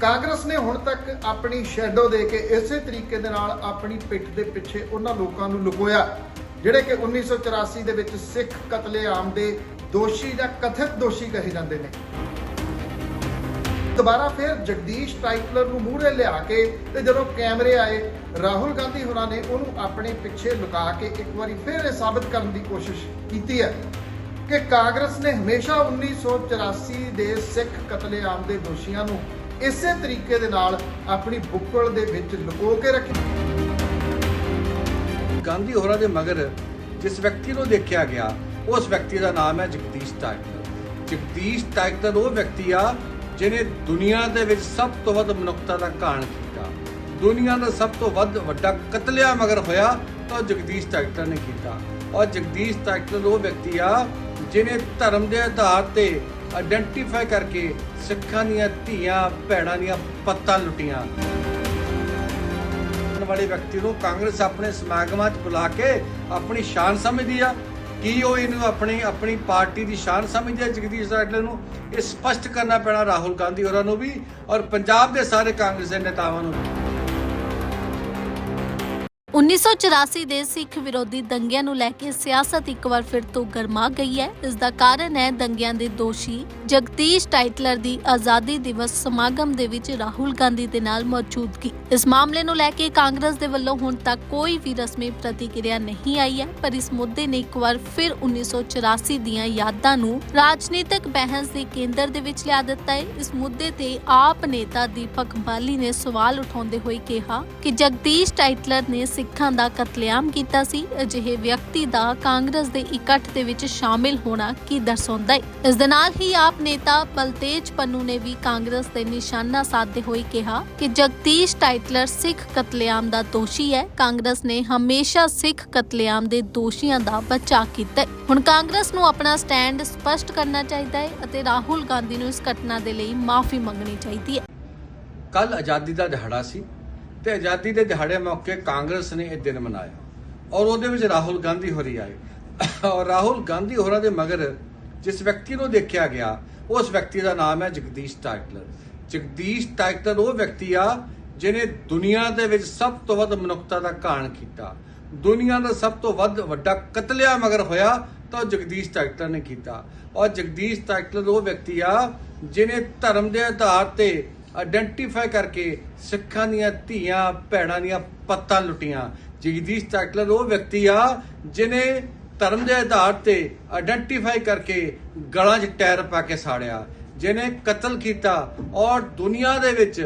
ਕਾਂਗਰਸ ਨੇ ਹੁਣ ਤੱਕ ਆਪਣੀ ਸ਼ੈਡੋ ਦੇ ਕੇ ਇਸੇ ਤਰੀਕੇ ਦੇ ਨਾਲ ਆਪਣੀ ਪਿੱਠ ਦੇ ਪਿੱਛੇ ਉਹਨਾਂ ਲੋਕਾਂ ਨੂੰ ਲੁਕੋਇਆ, ਜਿਹੜੇ ਕਿ 1984 ਦੇ ਵਿੱਚ ਸਿੱਖ ਕਤਲੇਆਮ ਦੇ ਦੋਸ਼ੀ ਜਾਂ ਕਥਿਤ ਦੋਸ਼ੀ ਕਹੇ ਜਾਂਦੇ ਨੇ। ਦੁਬਾਰਾ ਫਿਰ ਜਗਦੀਸ਼ ਟਾਈਟਲਰ ਨੂੰ ਮੂਹਰੇ ਲਿਆ ਕੇ ਤੇ ਜਦੋਂ ਕੈਮਰੇ ਆਏ, ਰਾਹੁਲ ਗਾਂਧੀ ਹੋਰਾਂ ਨੇ ਉਹਨੂੰ ਆਪਣੇ ਪਿੱਛੇ ਲੁਕਾ ਕੇ ਇੱਕ ਵਾਰੀ ਫਿਰ ਇਹ ਸਾਬਤ ਕਰਨ ਦੀ ਕੋਸ਼ਿਸ਼ ਕੀਤੀ ਹੈ ਕਿ ਕਾਂਗਰਸ ਨੇ ਹਮੇਸ਼ਾ 1984 ਦੇ ਸਿੱਖ ਕਤਲੇਆਮ ਦੇ ਦੋਸ਼ੀਆਂ ਨੂੰ ਇਸੇ ਤਰੀਕੇ ਦੇ ਨਾਲ ਆਪਣੀ ਬੁੱਕਲ ਦੇ ਵਿੱਚ ਲੁਕੋ ਕੇ ਰੱਖਿਆ ਗਾਂਧੀ ਹੋਰਾਂ ਦੇ ਮਗਰ ਜਿਸ ਵਿਅਕਤੀ ਨੂੰ ਦੇਖਿਆ ਗਿਆ, ਉਸ ਵਿਅਕਤੀ ਦਾ ਨਾਮ ਹੈ ਜਗਦੀਸ਼ ਟਾਈਟਲਰ ਜਗਦੀਸ਼ ਟਾਈਟਲਰ ਉਹ ਵਿਅਕਤੀ ਆ ਜਿਹਨੇ ਦੁਨੀਆ ਦੇ ਵਿੱਚ ਸਭ ਤੋਂ ਵੱਧ ਮਨੁੱਖਤਾ ਦਾ ਕਾਣ ਕੀਤਾ। ਦੁਨੀਆ ਦਾ ਸਭ ਤੋਂ ਵੱਧ ਵੱਡਾ ਕਤਲਿਆ ਮਗਰ ਹੋਇਆ, ਤਾਂ ਉਹ ਜਗਦੀਸ਼ ਟਾਈਟਲਰ ਨੇ ਕੀਤਾ। ਔਰ ਜਗਦੀਸ਼ ਟਾਈਟਲਰ ਉਹ ਵਿਅਕਤੀ ਆ ਜਿਹਨੇ ਧਰਮ ਦੇ ਆਧਾਰ ਤੇ ਆਇਡੈਂਟੀਫਾਈ ਕਰਕੇ ਸਿੱਖਾਂ ਦੀਆਂ ਧੀਆਂ, ਭੈਣਾਂ ਦੀਆਂ ਪੱਤਾਂ ਲੁੱਟੀਆਂ। ਵਾਲੇ ਵਿਅਕਤੀ ਨੂੰ ਕਾਂਗਰਸ ਆਪਣੇ ਸਮਾਗਮਾਂ 'ਚ ਬੁਲਾ ਕੇ ਆਪਣੀ ਸ਼ਾਨ ਸਮਝਦੀ ਆ। ਕੀ ਉਹ ਇਹਨੂੰ ਆਪਣੀ ਆਪਣੀ ਪਾਰਟੀ ਦੀ ਸ਼ਾਨ ਸਮਝਦੀ ਆ, ਜਗਦੀਸ਼ ਟਾਈਟਲਰ ਨੂੰ? ਇਹ ਸਪਸ਼ਟ ਕਰਨਾ ਪੈਣਾ ਰਾਹੁਲ ਗਾਂਧੀ ਹੋਰਾਂ ਨੂੰ ਵੀ ਔਰ ਪੰਜਾਬ ਦੇ ਸਾਰੇ ਕਾਂਗਰਸ ਦੇ ਨੇਤਾਵਾਂ ਨੂੰ 1984 ਦੇ ਸਿੱਖ ਵਿਰੋਧੀ ਦੰਗਿਆਂ ਨੂੰ ਲੈ ਕੇ ਸਿਆਸਤ ਇੱਕ ਵਾਰ ਫਿਰ ਤੋਂ ਗਰਮਾ ਗਈ ਹੈ। ਇਸ ਦਾ ਕਾਰਨ ਹੈ ਦੰਗਿਆਂ ਦੇ ਦੋਸ਼ੀ ਜਗਦੀਸ਼ ਟਾਈਟਲਰ ਦੀ ਆਜ਼ਾਦੀ ਦਿਵਸ ਸਮਾਗਮ ਦੇ ਵਿੱਚ ਰਾਹੁਲ ਗਾਂਧੀ ਦੇ ਨਾਲ ਮੌਜੂਦਗੀ। ਇਸ ਮਾਮਲੇ ਨੂੰ ਲੈ ਕੇ ਕਾਂਗਰਸ ਦੇ ਵੱਲੋਂ ਹੁਣ ਤੱਕ ਕੋਈ ਵੀ ਰਸਮੀ ਪ੍ਰਤੀਕਿਰਿਆ ਨਹੀਂ ਆਈ ਹੈ, ਪਰ ਇਸ ਮੁੱਦੇ ਨੇ ਇੱਕ ਵਾਰ ਫਿਰ 1984 ਦੀਆਂ ਯਾਦਾਂ ਨੂੰ ਰਾਜਨੀਤਿਕ ਬਹਿਸ ਦੇ ਕੇਂਦਰ ਦੇ ਵਿੱਚ ਲਿਆ ਦਿੱਤਾ ਹੈ। ਇਸ ਮੁੱਦੇ ਤੇ ਆਪ ਨੇਤਾ ਦੀਪਕ ਬਾਲੀ ਨੇ ਸਵਾਲ ਉਠਾਉਂਦੇ ਹੋਏ ਕਿਹਾ ਕਿ ਜਗਦੀਸ਼ ਟਾਈਟਲਰ ਨੇ ਸਿੱਖਾਂ ਦਾ ਕਤਲੇਆਮ ਕੀਤਾ ਸੀ। ਅਜਿਹੇ ਵਿਅਕਤੀ ਦਾ ਕਾਂਗਰਸ ਦੇ ਇਕੱਠ ਦੇ ਵਿੱਚ ਸ਼ਾਮਿਲ ਹੋਣਾ ਕੀ ਦਰਸਾਉਂਦਾ ਹੈ? ਇਸ ਦੇ ਨਾਲ ਹੀ ਆਪ ਨੇਤਾ ਬਲਤੇਜ ਪੰਨੂ ਨੇ ਵੀ ਕਾਂਗਰਸ ਤੇ ਨਿਸ਼ਾਨਾ ਸਾਧਦੇ ਹੋਏ ਕਿਹਾ ਕਿ ਜਗਦੀਸ਼ ਟਾਈਟਲਰ ਸਿੱਖ ਕਤਲੇਆਮ ਦਾ ਦੋਸ਼ੀ ਹੈ। ਕਾਂਗਰਸ ਨੇ ਹਮੇਸ਼ਾ ਸਿੱਖ ਕਤਲੇਆਮ ਦੇ ਦੋਸ਼ੀਆਂ ਦਾ ਬਚਾਅ ਕੀਤਾ ਹੁਣ ਕਾਂਗਰਸ ਨੂੰ ਆਪਣਾ ਸਟੈਂਡ ਸਪਸ਼ਟ ਕਰਨਾ ਚਾਹੀਦਾ ਹੈ ਅਤੇ ਰਾਹੁਲ ਗਾਂਧੀ ਨੂੰ ਇਸ ਘਟਨਾ ਦੇ ਲਈ ਮਾਫੀ ਮੰਗਣੀ ਚਾਹੀਦੀ ਹੈ। ਕੱਲ ਆਜ਼ਾਦੀ ਦਾ ਦਿਹਾੜਾ ਸੀ। ਤੇ ਆਜ਼ਾਦੀ ਦੇ ਦਿਹਾੜੇ ਮੌਕੇ ਕਾਂਗਰਸ ਨੇ ਇਹ ਦਿਨ ਮਨਾਇਆ। ਔਰ ਉਹਦੇ ਵਿੱਚ ਰਾਹੁਲ ਗਾਂਧੀ ਹੋਰੀ ਆਏ। ਔਰ ਰਾਹੁਲ ਗਾਂਧੀ ਹੋਰਾਂ ਦੇ ਮਗਰ ਜਿਸ ਵਿਅਕਤੀ ਨੂੰ ਦੇਖਿਆ ਗਿਆ, ਉਸ ਵਿਅਕਤੀ ਦਾ ਨਾਮ ਹੈ ਜਗਦੀਸ਼ ਟਾਈਟਲਰ। ਜਗਦੀਸ਼ ਟਾਈਟਲਰ ਉਹ ਵਿਅਕਤੀ ਆ ਜਿਨੇ ਦੁਨੀਆ ਦੇ ਵਿੱਚ ਸਭ ਤੋਂ ਵੱਧ ਮਨੁੱਖਤਾ ਦਾ ਕਾਣ ਕੀਤਾ। ਦੁਨੀਆ ਦਾ ਸਭ ਤੋਂ ਵੱਧ ਵੱਡਾ ਕਤਲਿਆ ਮਗਰ ਹੋਇਆ, ਤਾਂ ਉਹ ਜਗਦੀਸ਼ ਟਾਈਟਲਰ ਨੇ ਕੀਤਾ। ਔਰ ਜਗਦੀਸ਼ ਟਾਈਟਲਰ ਉਹ ਵਿਅਕਤੀ ਆ ਜਿਨੇ ਧਰਮ ਦੇ ਆਧਾਰ ਤੇ ਆਇਡੈਂਟੀਫਾਈ ਕਰਕੇ ਸਿੱਖਾਂ ਦੀਆਂ ਧੀਆਂ, ਭੈਣਾਂ ਦੀਆਂ ਪੱਤਾਂ ਲੁੱਟੀਆਂ। ਜਗਦੀਸ਼ ਟਾਈਟਲਰ ਉਹ ਵਿਅਕਤੀ ਆ ਜਿਨੇ ਧਰਮ ਦੇ ਆਧਾਰ ਤੇ ਆਇਡੈਂਟੀਫਾਈ ਕਰਕੇ ਗਲਾਂ 'ਚ ਟਾਇਰ ਪਾ ਕੇ ਸਾੜਿਆ ਜਿਨੇ ਕਤਲ ਕੀਤਾ ਔਰ ਦੁਨੀਆ ਦੇ ਵਿੱਚ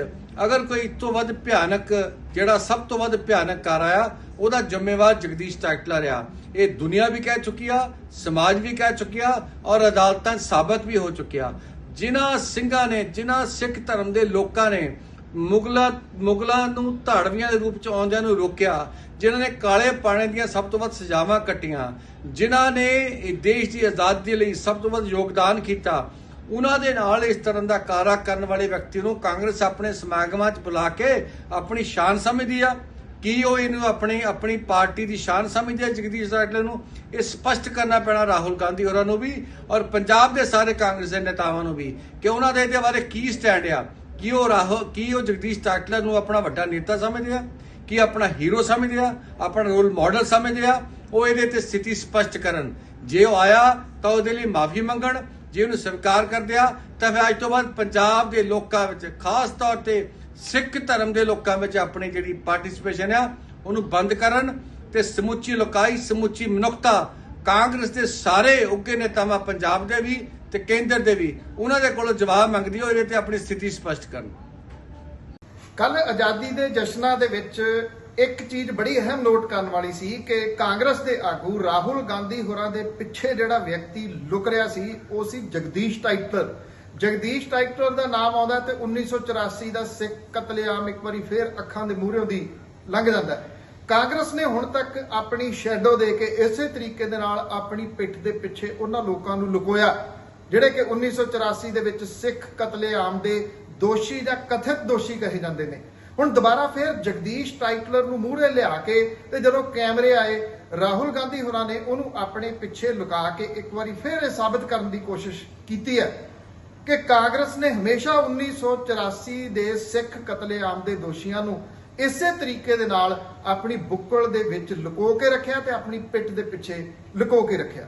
ਅਗਰ ਕੋਈ ਇਸ ਤੋਂ ਵੱਧ ਭਿਆਨਕ, ਜਿਹੜਾ ਸਭ ਤੋਂ ਵੱਧ ਭਿਆਨਕ ਕਾਰ ਆਇਆ ਉਹਦਾ ਜ਼ਿੰਮੇਵਾਰ ਜਗਦੀਸ਼ ਟਾਈਟਲਰ ਆ। ਇਹ ਦੁਨੀਆ ਵੀ ਕਹਿ ਚੁੱਕੀ ਆ, ਸਮਾਜ ਵੀ ਕਹਿ ਚੁੱਕਿਆ ਔਰ ਅਦਾਲਤਾਂ 'ਚ ਸਾਬਤ ਵੀ ਹੋ ਚੁੱਕਿਆ। ਜਿਨ੍ਹਾਂ ਸਿੰਘਾਂ ਨੇ, ਜਿਨ੍ਹਾਂ ਸਿੱਖ ਧਰਮ ਦੇ ਲੋਕਾਂ ਨੇ ਮੁਗਲਾਂ ਮੁਗਲਾਂ ਨੂੰ ਧਾੜਵੀਆਂ ਦੇ ਰੂਪ ਚ ਆਉਂਦਿਆਂ ਨੂੰ ਰੋਕਿਆ, ਜਿਨ੍ਹਾਂ ਨੇ ਕਾਲੇ ਪਾਣੇ ਦੀਆਂ ਸਭ ਤੋਂ ਵੱਧ ਸਜ਼ਾਵਾਂ ਕੱਟੀਆਂ, ਜਿਨ੍ਹਾਂ ਨੇ ਦੇਸ਼ ਦੀ ਆਜ਼ਾਦੀ ਲਈ ਸਭ ਤੋਂ ਵੱਧ ਯੋਗਦਾਨ ਕੀਤਾ, ਉਹਨਾਂ ਦੇ ਨਾਲ ਇਸ ਤਰ੍ਹਾਂ ਦਾ ਕਾਰਾ ਕਰਨ ਵਾਲੇ ਵਿਅਕਤੀ ਨੂੰ ਕਾਂਗਰਸ ਆਪਣੇ ਸਮਾਗਮਾਂ 'ਚ ਬੁਲਾ ਕੇ ਆਪਣੀ ਸ਼ਾਨ ਸਮਝਦੀ ਆ। ਕੀ ਉਹ ਇਹਨੂੰ ਆਪਣੀ ਆਪਣੀ ਪਾਰਟੀ ਦੀ ਸ਼ਾਨ ਸਮਝਦੇ ਆ? ਜਗਦੀਸ਼ ਟਾਈਟਲਰ ਨੂੰ ਇਹ ਸਪਸ਼ਟ ਕਰਨਾ ਪੈਣਾ ਰਾਹੁਲ ਗਾਂਧੀ ਹੋਰਾਂ ਨੂੰ ਵੀ ਔਰ ਪੰਜਾਬ ਦੇ ਸਾਰੇ ਕਾਂਗਰਸ ਦੇ ਨੇਤਾਵਾਂ ਨੂੰ ਵੀ ਕਿ ਉਹਨਾਂ ਦੇ ਇਹਦੇ ਬਾਰੇ ਕੀ ਸਟੈਂਡ ਆ? ਕੀ ਉਹ ਰਾਹੁਲ, ਕੀ ਉਹ ਜਗਦੀਸ਼ ਟਾਈਟਲਰ ਨੂੰ ਆਪਣਾ ਵੱਡਾ ਨੇਤਾ ਸਮਝਦੇ ਆ? ਕੀ ਆਪਣਾ ਹੀਰੋ ਸਮਝਦੇ ਆ? ਆਪਣਾ ਰੋਲ ਮਾਡਲ ਸਮਝਦੇ ਆ? ਉਹ ਇਹਦੇ ਤੇ ਸਥਿਤੀ ਸਪਸ਼ਟ ਕਰਨ। ਜੇ ਉਹ ਆਇਆ ਤਾਂ ਉਹਦੇ ਲਈ ਮਾਫੀ ਮੰਗਣ। ਜੇ ਉਹਨੂੰ ਸਵੀਕਾਰ ਕਰਦੇ ਆ, ਤਾਂ ਫਿਰ ਅੱਜ ਤੋਂ ਬਾਅਦ ਪੰਜਾਬ ਦੇ ਲੋਕਾਂ ਵਿੱਚ ਖਾਸ ਤੌਰ ਤੇ ਸਿੱਖ ਧਰਮ ਦੇ ਲੋਕਾਂ ਵਿੱਚ ਆਪਣੀ ਜਿਹੜੀ ਪਾਰਟਿਸਿਪੇਸ਼ਨ ਆ, ਉਹਨੂੰ ਬੰਦ ਕਰਨ ਤੇ ਸਮੁੱਚੀ ਲੋਕਾਈ, ਸਮੁੱਚੀ ਮਨੁੱਖਤਾ, ਕਾਂਗਰਸ ਦੇ ਸਾਰੇ ਉੱਗੇ ਨੇਤਾਵਾਂ, ਪੰਜਾਬ ਦੇ ਵੀ ਤੇ ਕੇਂਦਰ ਦੇ ਵੀ, ਉਹਨਾਂ ਦੇ ਕੋਲੋਂ ਜਵਾਬ ਮੰਗਦੀ ਹੋ ਇਹਦੇ ਤੇ ਆਪਣੀ ਸਥਿਤੀ ਸਪਸ਼ਟ ਕਰਨ। ਕੱਲ ਆਜ਼ਾਦੀ ਦੇ ਜਸ਼ਨਾਂ ਦੇ ਵਿੱਚ ਇੱਕ ਚੀਜ਼ ਬੜੀ ਅਹਿਮ ਨੋਟ ਕਰਨ ਵਾਲੀ ਸੀ ਕਿ ਕਾਂਗਰਸ ਦੇ ਆਗੂ ਰਾਹੁਲ ਗਾਂਧੀ ਹੋਰਾਂ ਦੇ ਪਿੱਛੇ ਜਿਹੜਾ ਵਿਅਕਤੀ ਲੁਕ ਰਿਹਾ ਸੀ, ਉਹ ਸੀ ਜਗਦੀਸ਼ ਟਾਈਟਲਰ ਜਗਦੀਸ਼ ਟਾਈਟਲਰ ਦਾ ਨਾਮ ਆਉਂਦਾ ਤੇ 1984 ਦਾ ਸਿੱਖ ਕਤਲੇਆਮ ਇੱਕ ਵਾਰੀ ਫੇਰ ਅੱਖਾਂ ਦੇ ਮੂਹਰਿਓਂ ਦੀ ਲੰਘ ਜਾਂਦਾ ਹੈ। ਕਾਂਗਰਸ ਨੇ ਹੁਣ ਤੱਕ ਆਪਣੀ ਸ਼ੈਡੋ ਦੇ ਕੇ ਇਸੇ ਤਰੀਕੇ ਦੇ ਨਾਲ ਆਪਣੀ ਪਿੱਠ ਦੇ ਪਿੱਛੇ ਉਹਨਾਂ ਲੋਕਾਂ ਨੂੰ ਲੁਕੋਇਆ, ਜਿਹੜੇ ਕਿ 1984 ਦੇ ਵਿੱਚ ਸਿੱਖ ਕਤਲੇਆਮ ਦੇ ਦੋਸ਼ੀ ਜਾਂ ਕਥਿਤ ਦੋਸ਼ੀ ਕਹੇ ਜਾਂਦੇ ਨੇ ਹੁਣ ਦੁਬਾਰਾ ਫਿਰ ਜਗਦੀਸ਼ ਟਾਈਟਲਰ ਨੂੰ ਮੂਹਰੇ ਲਿਆ ਕੇ ਤੇ ਜਦੋਂ ਕੈਮਰੇ ਆਏ, ਰਾਹੁਲ ਗਾਂਧੀ ਹੋਰਾਂ ਨੇ ਉਹਨੂੰ ਆਪਣੇ ਪਿੱਛੇ ਲੁਕਾ ਕੇ ਇੱਕ ਵਾਰੀ ਫਿਰ ਇਹ ਸਾਬਤ ਕਰਨ ਦੀ ਕੋਸ਼ਿਸ਼ ਕੀਤੀ ਹੈ ਕਿ ਕਾਂਗਰਸ ਨੇ ਹਮੇਸ਼ਾ 1984 ਦੇ ਸਿੱਖ ਕਤਲੇਆਮ ਦੇ ਦੋਸ਼ੀਆਂ ਨੂੰ ਇਸੇ ਤਰੀਕੇ ਦੇ ਨਾਲ ਆਪਣੀ ਬੁੱਕਲ ਦੇ ਵਿੱਚ ਲੁਕੋ ਕੇ ਰੱਖਿਆ ਤੇ ਆਪਣੀ ਪਿੱਠ ਦੇ ਪਿੱਛੇ ਲੁਕੋ ਕੇ ਰੱਖਿਆ।